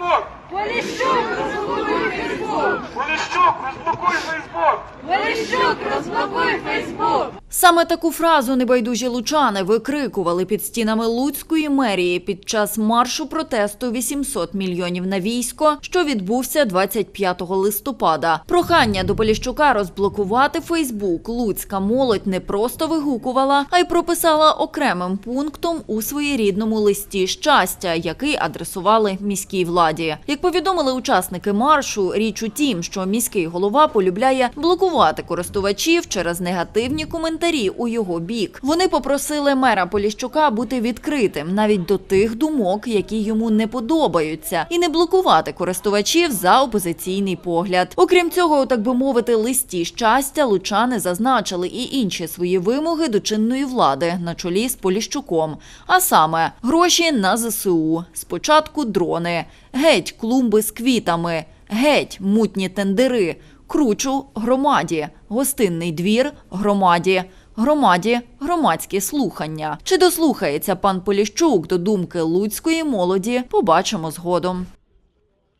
Фейсбук! Поліщук, розблокуй Фейсбук! Поліщук, розблокуй Фейсбук! Поліщук, розблокуй Фейсбук! Саме таку фразу небайдужі лучани викрикували під стінами Луцької мерії під час маршу протесту 800 мільйонів на військо, що відбувся 25 листопада. Прохання до Поліщука розблокувати Фейсбук Луцька молодь не просто вигукувала, а й прописала окремим пунктом у своєрідному листі щастя, який адресували міській владі. Як повідомили учасники маршу, річ у тім, що міський голова полюбляє блокувати користувачів через негативні коментарі у його бік. Вони попросили мера Поліщука бути відкритим навіть до тих думок, які йому не подобаються, і не блокувати користувачів за опозиційний погляд. Окрім цього, так би мовити, листі щастя лучани зазначили і інші свої вимоги до чинної влади на чолі з Поліщуком. А саме гроші на ЗСУ, спочатку дрони, геть клумби з квітами, геть мутні тендери, кручу громаді, гостинний двір громаді. Громаді громадські слухання. Чи дослухається пан Поліщук до думки луцької молоді? Побачимо згодом.